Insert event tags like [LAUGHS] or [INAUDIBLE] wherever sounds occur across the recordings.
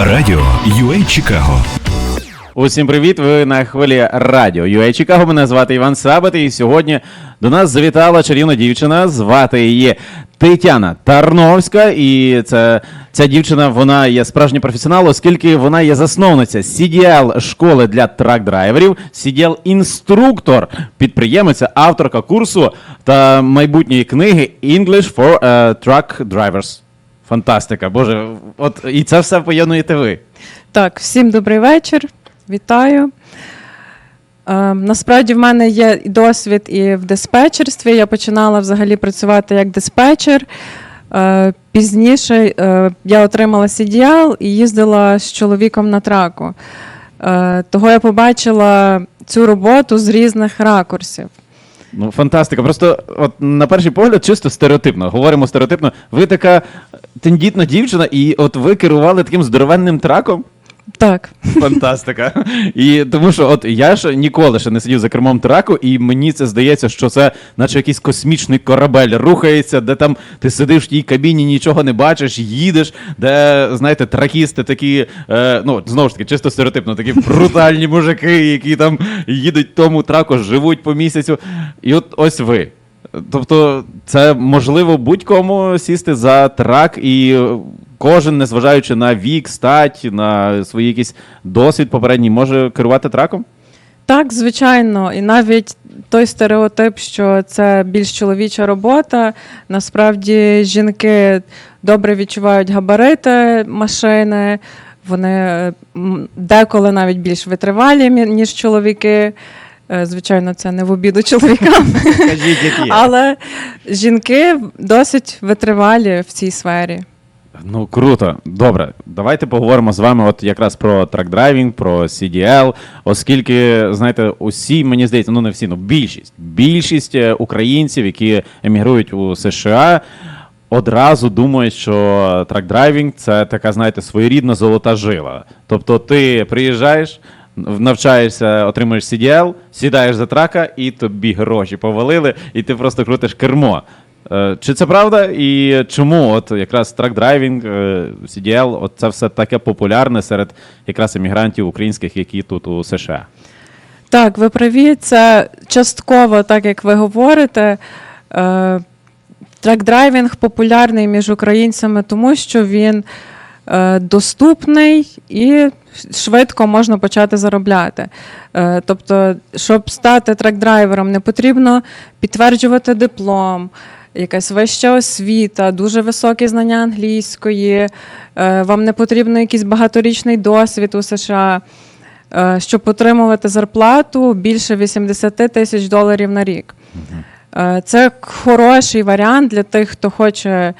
Радіо UA Чикаго. Усім привіт! Ви на хвилі радіо UA Чикаго. Мене звати Іван Сабат, і сьогодні до нас завітала чарівна дівчина. Звати її Тетяна Тарновська. І це ця дівчина вона є справжній професіонал, оскільки вона є засновниця CDL школи для трак-драйверів, CDL інструктор, підприємиця, авторка курсу та майбутньої книги English for е, Truck Drivers. Фантастика, боже, от і це все поєднуєте ви. Так, всім добрий вечір. Вітаю. Е, насправді в мене є досвід і в диспетчерстві. Я починала взагалі працювати як диспетчер. Е, пізніше е, я отримала CDL і їздила з чоловіком на траку. Е, того я побачила цю роботу з різних ракурсів. Ну, фантастика. Просто от на перший погляд, чисто стереотипно. Говоримо стереотипно. Ви така тендітна дівчина, і от ви керували таким здоровенним траком. Так. Фантастика. І тому що от я ж ніколи ще не сидів за кермом траку, і мені це здається, що це наче якийсь космічний корабель рухається, де там ти сидиш в тій кабіні, нічого не бачиш, їдеш, де, знаєте, тракісти такі, е, ну знову ж таки, чисто стереотипно, такі брутальні мужики, які там їдуть тому траку, живуть по місяцю. І от ось ви. Тобто, це можливо будь-кому сісти за трак, і кожен, незважаючи на вік, стать, на свій якийсь досвід попередній, може керувати траком? Так, звичайно, і навіть той стереотип, що це більш чоловіча робота. Насправді жінки добре відчувають габарити машини, вони деколи навіть більш витривалі, ніж чоловіки. Е, Звичайно, це не в обіду чоловікам, але жінки досить витривалі в цій сфері. Ну круто. Добре, давайте поговоримо з вами от якраз про трак-драйвінг, про CDL, оскільки, знаєте, усі, мені здається, ну не всі, ну більшість, більшість е, українців, які емігрують у США, одразу думають, що трак-драйвінг це така, знаєте, своєрідна золота жила. Тобто ти приїжджаєш. Навчаєшся, отримуєш CDL, сідаєш за трака, і тобі гроші повалили, і ти просто крутиш кермо. Е, Чи це правда? І чому от якраз трак-драйвінг, е, CDL, от це все таке популярне серед якраз емігрантів українських, які тут у США? Так, ви праві, це частково, так як ви говорите. Е, трек-драйвінг популярний між українцями, тому що він доступний і швидко можна почати заробляти. Тобто, щоб стати трек-драйвером, не потрібно підтверджувати диплом. Якась вища освіта, дуже високі знання англійської, е, вам не потрібно якийсь багаторічний досвід у США, е, щоб отримувати зарплату більше 80 тисяч доларів на рік. Е, Це хороший варіант для тих, хто хоче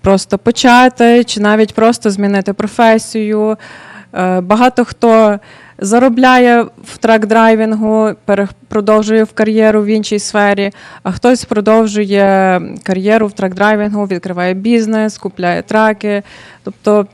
просто почати, чи навіть просто змінити професію. Багато хто заробляє в трак-драйвінгу, продовжує в кар'єру в іншій сфері, а хтось продовжує кар'єру в трак-драйвінгу, відкриває бізнес, купляє траки. Тобто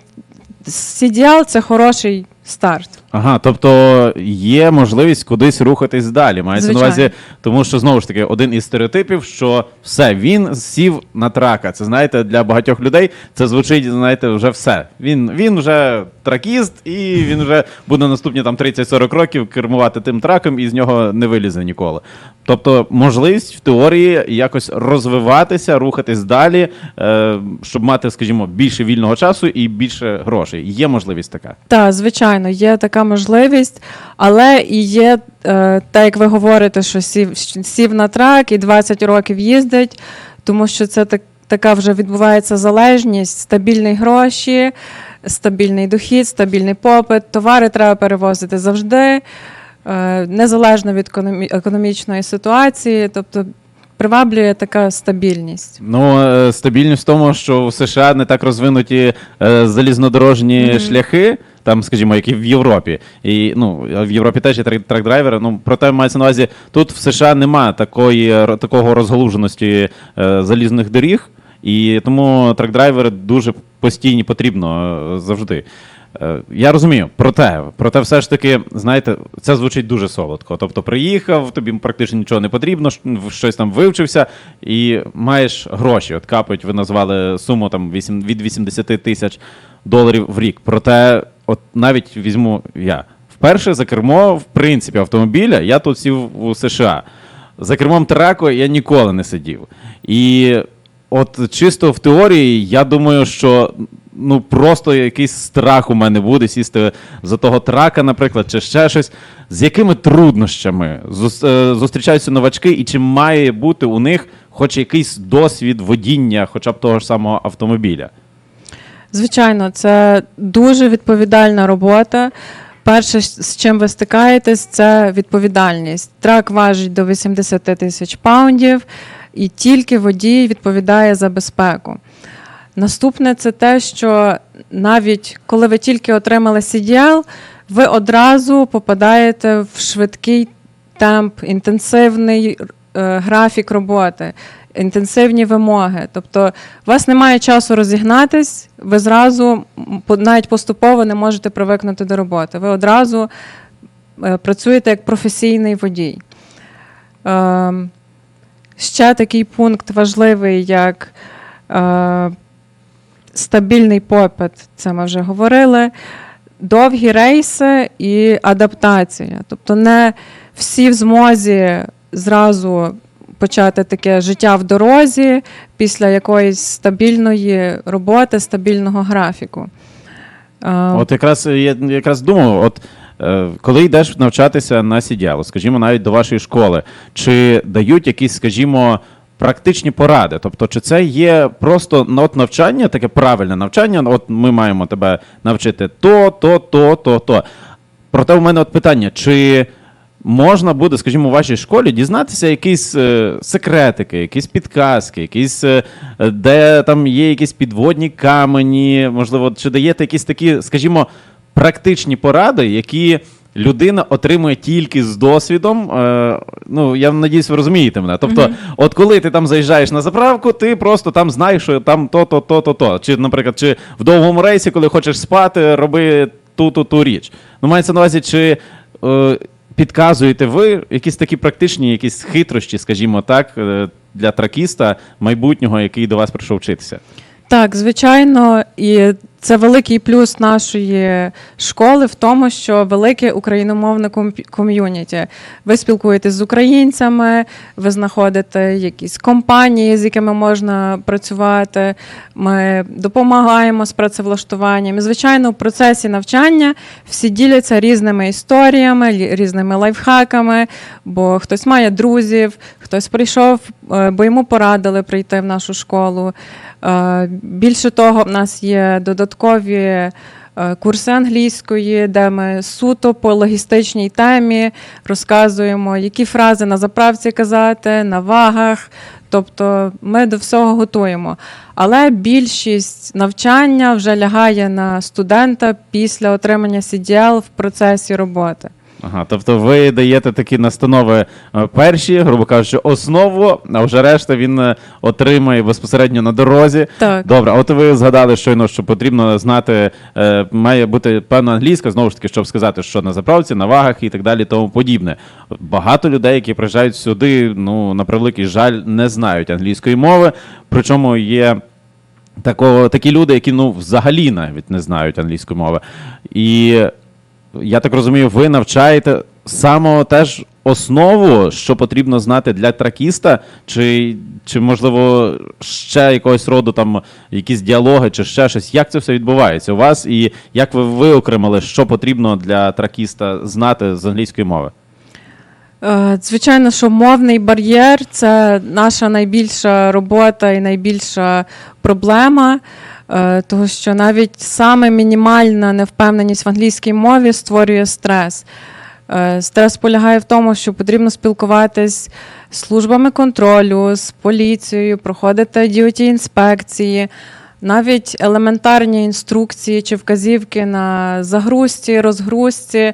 CDL – це хороший старт. Ага, тобто є можливість кудись рухатись далі. Мається на Звичайно. увазі, тому що знову ж таки один із стереотипів, що все, він сів на трака. Це знаєте, для багатьох людей це звучить, знаєте, вже все. Він, він вже тракіст, і він вже буде наступні там 30-40 років кермувати тим траком, і з нього не вилізе ніколи. Тобто, можливість в теорії якось розвиватися, рухатись далі, е, щоб мати, скажімо, більше вільного часу і більше грошей. Є можливість така. Так, звичайно, є така можливість, але і є е, так, як ви говорите, що сів, сів на трак і 20 років їздить, тому що це так, така вже відбувається залежність, стабільні гроші, стабільний дохід, стабільний попит, товари треба перевозити завжди, е, незалежно від економічної ситуації, тобто приваблює така стабільність. Ну, е, стабільність в тому, що в США не так розвинуті залізнодорожні шляхи, там, скажімо, як і в Європі. І ну, в Європі теж є трак- трак-драйвери. Ну, проте мається на увазі, тут в США немає такої, такого розгалуженості е, залізних доріг, і тому трак-драйвери дуже постійні потрібно е, завжди. Е, Я розумію, проте, проте все ж таки, знаєте, це звучить дуже солодко. Тобто приїхав, тобі практично нічого не потрібно, щось там вивчився і маєш гроші. От капають, ви назвали суму там від 80 тисяч. доларів в рік. Проте, от навіть візьму я. Вперше за кермо, в принципі, автомобіля я тут сів у США. За кермом траку я ніколи не сидів. І от чисто в теорії, я думаю, що ну просто якийсь страх у мене буде сісти за того трака, наприклад, чи ще щось. З якими труднощами е, зустрічаються новачки, і чи має бути у них хоч якийсь досвід водіння, хоча б того ж самого автомобіля? Звичайно, це дуже відповідальна робота. Перше, з чим ви стикаєтесь, це відповідальність. Трак важить до 80 тисяч паундів, і тільки водій відповідає за безпеку. Наступне це те, що навіть коли ви тільки отримали CDL, ви одразу попадаєте в швидкий темп, інтенсивний е, графік роботи, інтенсивні вимоги. Тобто у вас немає часу розігнатись, ви зразу навіть поступово не можете привикнути до роботи. Ви одразу е, працюєте як професійний водій. Ем, Ще такий пункт важливий, як е, стабільний попит, це ми вже говорили, довгі рейси і адаптація. Тобто не всі в змозі зразу почати таке життя в дорозі після якоїсь стабільної роботи, стабільного графіку. От якраз я якраз думав, от е, коли йдеш навчатися на CDL, скажімо, навіть до вашої школи, чи дають якісь, скажімо, практичні поради? Тобто, чи це є просто ну, от навчання, таке правильне навчання? От ми маємо тебе навчити то, то, то, то, то. Проте у мене от питання: чи можна буде, скажімо, у вашій школі дізнатися якісь е, секретики, якісь підказки, якісь, е, де там є якісь підводні камені, можливо, чи даєте якісь такі, скажімо, практичні поради, які людина отримує тільки з досвідом. Е, ну, я надіюсь, ви розумієте мене. Тобто, от коли ти там заїжджаєш на заправку, ти просто там знаєш, що там то, то, то, то, то. Чи, наприклад, чи в довгому рейсі, коли хочеш спати, роби ту, ту, ту річ. Ну, мається на увазі, чи. Е, Підказуєте ви якісь такі практичні, якісь хитрощі, скажімо так, е, для тракіста майбутнього, який до вас прийшов вчитися? Так, звичайно, і це великий плюс нашої школи в тому, що велике україномовне ком'юніті. Ви спілкуєтесь з українцями, ви знаходите якісь компанії, з якими можна працювати. Ми допомагаємо з працевлаштуванням. І, звичайно, в процесі навчання всі діляться різними історіями, різними лайфхаками, бо хтось має друзів, хтось прийшов, е, бо йому порадили прийти в нашу школу. Е, Більше того, в нас є додаткові е, курси англійської, де ми суто по логістичній темі розказуємо, які фрази на заправці казати, на вагах. Тобто ми до всього готуємо. Але більшість навчання вже лягає на студента після отримання CDL в процесі роботи. Ага, тобто ви даєте такі настанови е, перші, грубо кажучи, основу, а вже решта він е, отримає безпосередньо на дорозі. Так. Добре, а от ви згадали щойно, що потрібно знати, е, має бути певна англійська, знову ж таки, щоб сказати, що на заправці, на вагах і так далі, тому подібне. Багато людей, які приїжджають сюди, ну на превеликий жаль, не знають англійської мови. Причому є такого, такі люди, які ну взагалі навіть не знають англійської мови. І я так розумію, ви навчаєте самого теж основу, що потрібно знати для тракіста, чи, чи можливо ще якогось роду там якісь діалоги, чи ще щось. Як це все відбувається у вас? І як ви виокремили, що потрібно для тракіста знати з англійської мови? Е, Звичайно, що мовний бар'єр це наша найбільша робота і найбільша проблема, е, тому що навіть саме мінімальна невпевненість в англійській мові створює стрес. Е, Стрес полягає в тому, що потрібно спілкуватись з службами контролю, з поліцією, проходити DOT інспекції. Навіть елементарні інструкції чи вказівки на загрузці, розгрузці,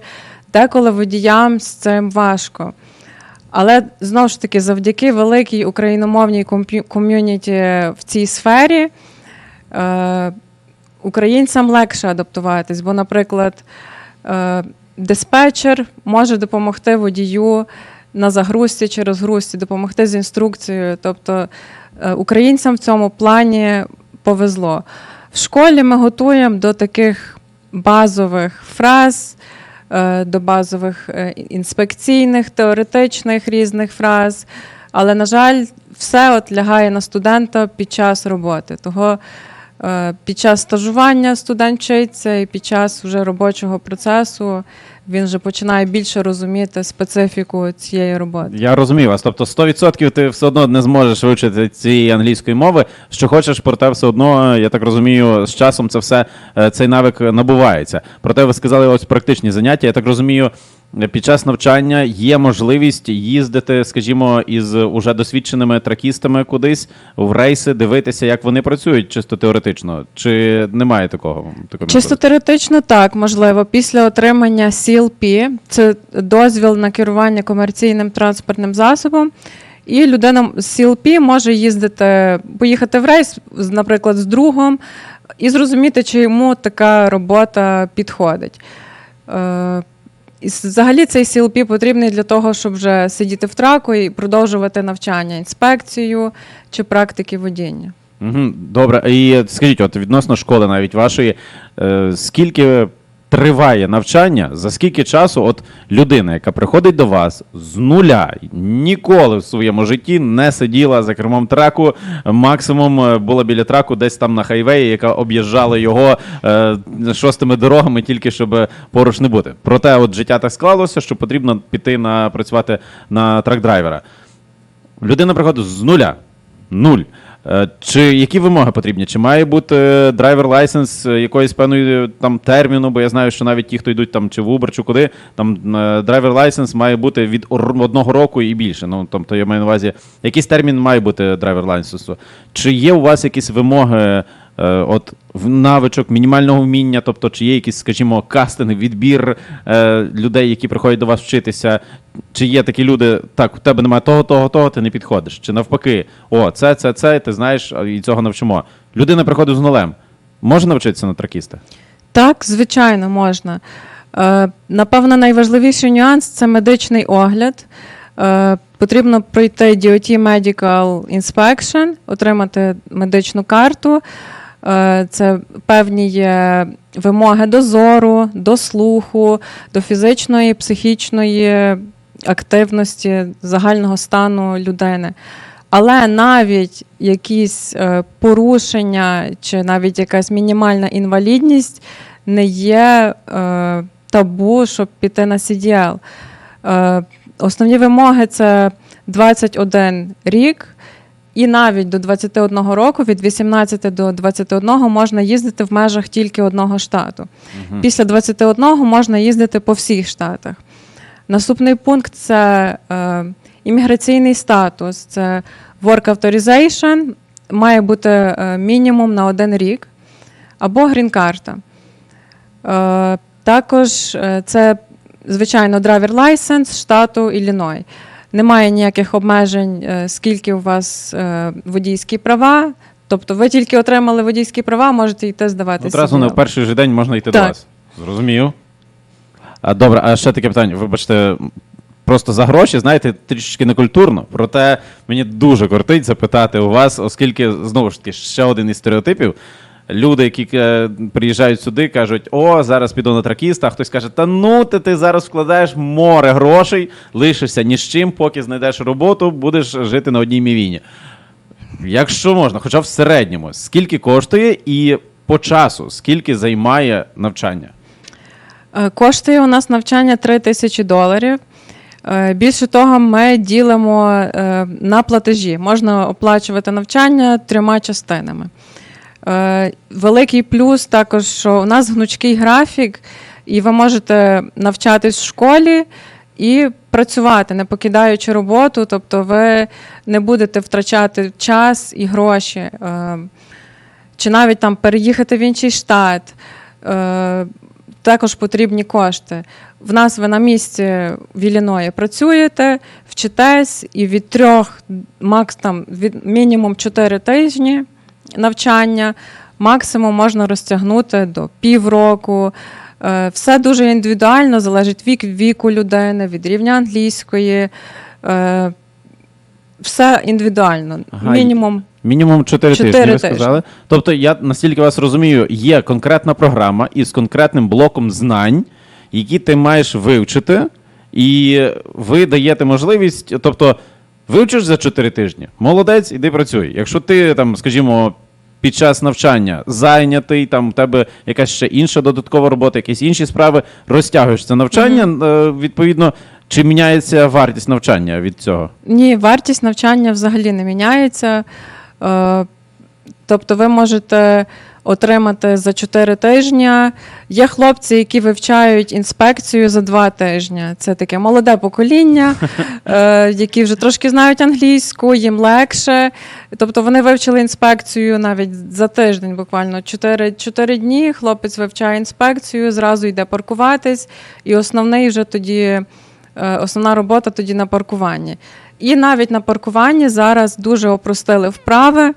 деколи водіям з цим важко. Але знову ж таки, завдяки великій україномовній ком'юніті в цій сфері українцям легше адаптуватись, бо, наприклад, е, диспетчер може допомогти водію на загрузці чи розгрузці, допомогти з інструкцією. Тобто е, українцям в цьому плані повезло. В школі ми готуємо до таких базових фраз, е, до базових е, інспекційних, теоретичних різних фраз. Але, на жаль, все от лягає на студента під час роботи. Того е, під час стажування студент вчиться, і під час вже робочого процесу він вже починає більше розуміти специфіку цієї роботи. Я розумію вас. Тобто 100% ти все одно не зможеш вивчити цієї англійської мови. Що хочеш, проте все одно, я так розумію, з часом це все е, цей навик набувається. Проте ви сказали ось практичні заняття. Я так розумію, під час навчання є можливість їздити, скажімо, із уже досвідченими тракістами кудись в рейси, дивитися, як вони працюють, чисто теоретично. Чи немає такого? такої Чисто теоретично так, можливо. Після отримання CLP, це дозвіл на керування комерційним транспортним засобом. І людина з CLP може їздити, поїхати в рейс, наприклад, з другом, і зрозуміти, чи йому така робота підходить. Е, і Взагалі цей CLP потрібний для того, щоб вже сидіти в траку і продовжувати навчання, інспекцію чи практики водіння. Добре. І скажіть, от відносно школи навіть вашої, е, скільки триває навчання, за скільки часу от людина, яка приходить до вас з нуля, ніколи в своєму житті не сиділа за кермом траку, максимум е, була біля траку десь там на хайвеї, яка об'їжджала його е, шостими дорогами, тільки щоб поруч не бути. Проте от життя так склалося, що потрібно піти на працювати на трак-драйвера. Людина приходить з нуля. Нуль. Е, Чи які вимоги потрібні? Чи має бути драйвер лайсенс якоїсь певної е, там терміну? Бо я знаю, що навіть ті, хто йдуть там чи в Uber, чи куди, там драйвер лайсенс має бути від одного року і більше. Ну тобто я маю на увазі, якийсь термін має бути драйвер лайсенсу. Чи є у вас якісь вимоги? Е, От навичок мінімального вміння, тобто чи є якісь, скажімо, кастинг, відбір е, людей, які приходять до вас вчитися, чи є такі люди, так, у тебе немає того, того, того, ти не підходиш. Чи навпаки, о, це, це, це, ти знаєш, і цього навчимо. Людина приходить з нулем. Може навчитися на тракіста? Так, звичайно, можна. Е, напевно, найважливіший нюанс це медичний огляд. Потрібно пройти DOT Medical Inspection, отримати медичну карту. Е, це певні є вимоги до зору, до слуху, до фізичної, психічної активності, загального стану людини. Але навіть якісь е, порушення чи навіть якась мінімальна інвалідність не є е, табу, щоб піти на CDL. Основні вимоги це 21 рік, і навіть до 21 року, від 18 до 21 можна їздити в межах тільки одного штату. Після 21 можна їздити по всіх штатах. Наступний пункт це е, імміграційний статус, це work authorization, має бути е, мінімум на один рік, або грін-карта. Е, також е, це, звичайно, драйвер лайсенс штату Ілліной. Немає ніяких обмежень, е, скільки у вас е, водійські права. Тобто ви тільки отримали водійські права, можете йти здавати. Одразу на CDL. перший же день можна йти до вас. Зрозумів. А, добре, а ще таке питання. Вибачте, просто за гроші, знаєте, трішечки некультурно. Проте мені дуже кортить запитати у вас, оскільки, знову ж таки, ще один із стереотипів. Люди, які е, приїжджають сюди, кажуть, о, зараз піду на тракіста, а хтось каже, та ну ти, ти зараз вкладаєш море грошей, лишишся ні з чим, поки знайдеш роботу, будеш жити на одній мівіні. Якщо можна, хоча в середньому, скільки коштує і по часу, скільки займає навчання? Е, Коштує у нас навчання 3 тисячі доларів. Е, Більше того, ми ділимо на платежі. Можна оплачувати навчання трьома частинами. Е, Великий плюс також, що у нас гнучкий графік, і ви можете навчатись в школі і працювати, не покидаючи роботу, тобто ви не будете втрачати час і гроші. Е, Чи навіть там переїхати в інший штат. Е, також потрібні кошти. В нас ви на місці в Ілліної працюєте, вчитесь, і від трьох, макс там від мінімум 4 тижні навчання, максимум можна розтягнути до півроку. Е, Все дуже індивідуально, залежить від віку людини, від рівня англійської. Е, Все індивідуально. Ага, Мінімум Мінімум 4 тижні, Чотири ви тижні. сказали. Тобто, я настільки вас розумію, є конкретна програма із конкретним блоком знань, які ти маєш вивчити, і ви даєте можливість, тобто, вивчиш за 4 тижні, молодець, іди працюй. Якщо ти там, скажімо, під час навчання зайнятий, там у тебе якась ще інша додаткова робота, якісь інші справи, розтягуєш це навчання, е, відповідно, чи міняється вартість навчання від цього? Ні, вартість навчання взагалі не міняється. Е, Тобто ви можете отримати за 4 тижні. Є хлопці, які вивчають інспекцію за 2 тижні. Це таке молоде покоління, [LAUGHS] е, які вже трошки знають англійську, їм легше. Тобто вони вивчили інспекцію навіть за тиждень, буквально 4, 4 дні. Хлопець вивчає інспекцію, зразу йде паркуватись, і основний вже тоді. Е, Основна робота тоді на паркуванні. І навіть на паркуванні зараз дуже опростили вправи.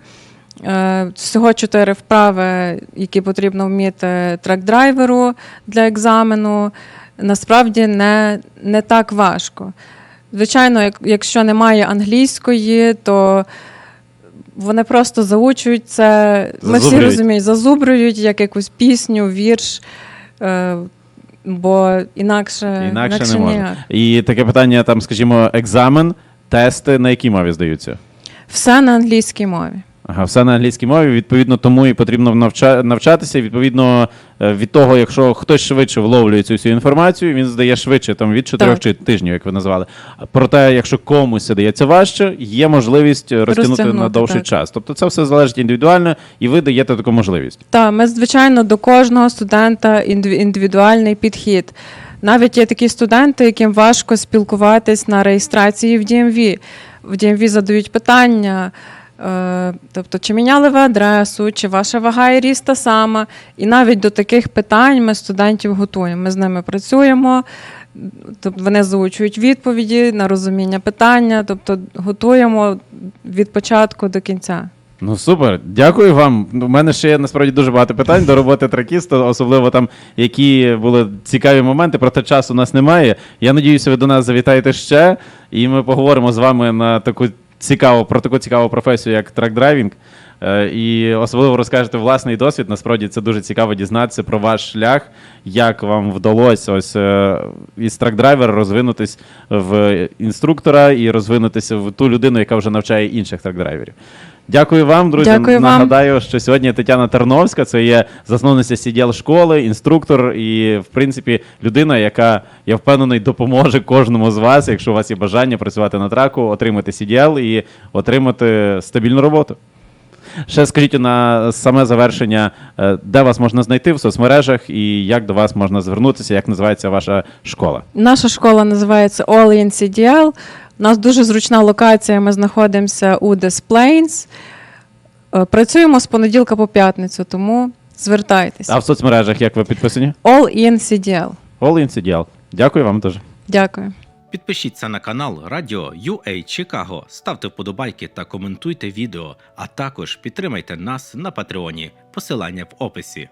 Е, Всього чотири вправи, які потрібно вміти трек-драйверу для екзамену. Насправді не, не так важко. Звичайно, якщо немає англійської, то вони просто заучують це. Ми всі розуміємо, зазубрюють як якусь пісню, вірш. Е, Бо інакше, Інакше не можна. І таке питання, там, скажімо, екзамен, тести на якій мові здаються? Все на англійській мові. Ага, все на англійській мові, відповідно, тому і потрібно навча... навчатися. Відповідно, е, від того, якщо хтось швидше вловлює цю всю інформацію, він здає швидше, там від 4 Так. тижнів, як ви назвали. Проте, якщо комусь дається важче, є можливість е, розтягнути на довший так. час. Тобто це все залежить індивідуально, і ви даєте таку можливість. Так, ми, звичайно, до кожного студента індиві- індивідуальний підхід. Навіть є такі студенти, яким важко спілкуватись на реєстрації в DMV. В DMV задають питання. Е, Тобто, чи міняли ви адресу, чи ваша вага і ріст та сама. І навіть до таких питань ми студентів готуємо. Ми з ними працюємо, тобто вони заучують відповіді на розуміння питання, тобто готуємо від початку до кінця. Ну супер, дякую вам. У мене ще є насправді дуже багато питань до роботи тракіста, особливо там, які були цікаві моменти, проте часу у нас немає. Я надіюся, ви до нас завітаєте ще, і ми поговоримо з вами на таку цікаву про таку цікаву професію, як трак-драйвінг. Е, І особливо розкажете власний досвід. Насправді це дуже цікаво дізнатися про ваш шлях, як вам вдалося ось е, із трак-драйвера розвинутись в інструктора і розвинутися в ту людину, яка вже навчає інших трак-драйверів. Дякую вам, друзі. Дякую вам. Нагадаю, що сьогодні Тетяна Терновська, це є засновниця CDL школи, інструктор і, в принципі, людина, яка, я впевнений, допоможе кожному з вас, якщо у вас є бажання працювати на траку, отримати CDL і отримати стабільну роботу. Ще скажіть на саме завершення, е, де вас можна знайти в соцмережах і як до вас можна звернутися, як називається ваша школа? Наша школа називається All in CDL. У нас дуже зручна локація. Ми знаходимося у Des Plains. Е, Працюємо з понеділка по п'ятницю, тому звертайтеся. А в соцмережах як ви підписані? All in CDL. All in CDL. Дякую вам дуже. Дякую. Підпишіться на канал Радіо UA Чикаго, ставте вподобайки та коментуйте відео, а також підтримайте нас на Патреоні. Посилання в описі.